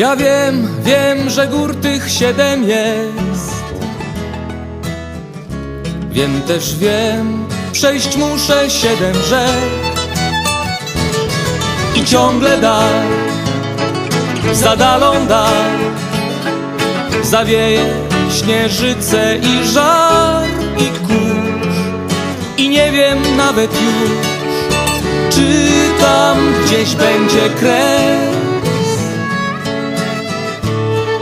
Ja wiem, wiem, że gór tych siedem jest. Wiem też wiem, przejść muszę siedem rzek. I ciągle dal, za dalą dal, zawieje śnieżyce i żar i kurz. I nie wiem nawet już, czy tam gdzieś będzie kres.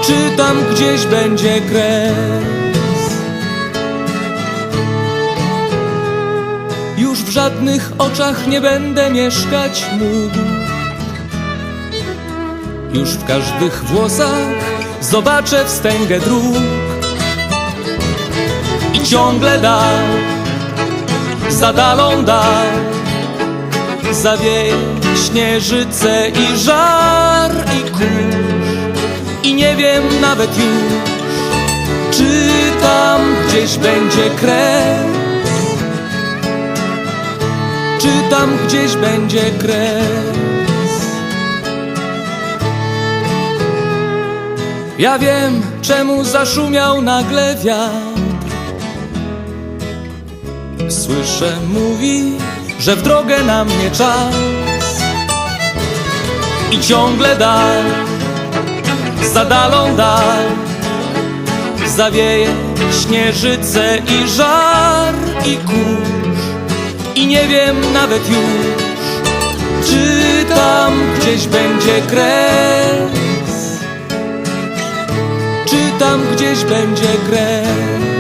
Czy tam gdzieś będzie kres? Już w żadnych oczach nie będę mieszkać mógł. Już w każdych włosach zobaczę wstęgę dróg. I ciągle dal, za dalą dal, zawieje śnieżyce i żar i kurz. Wiem nawet już, czy tam gdzieś będzie kres, czy tam gdzieś będzie kres. Ja wiem, czemu zaszumiał nagle wiatr. Słyszę, mówi, że w drogę na mnie czas. I ciągle dal, dalą dal. Zawieje śnieżyce i żar i kurz. I nie wiem nawet już, czy tam gdzieś będzie kres. Czy tam gdzieś będzie kres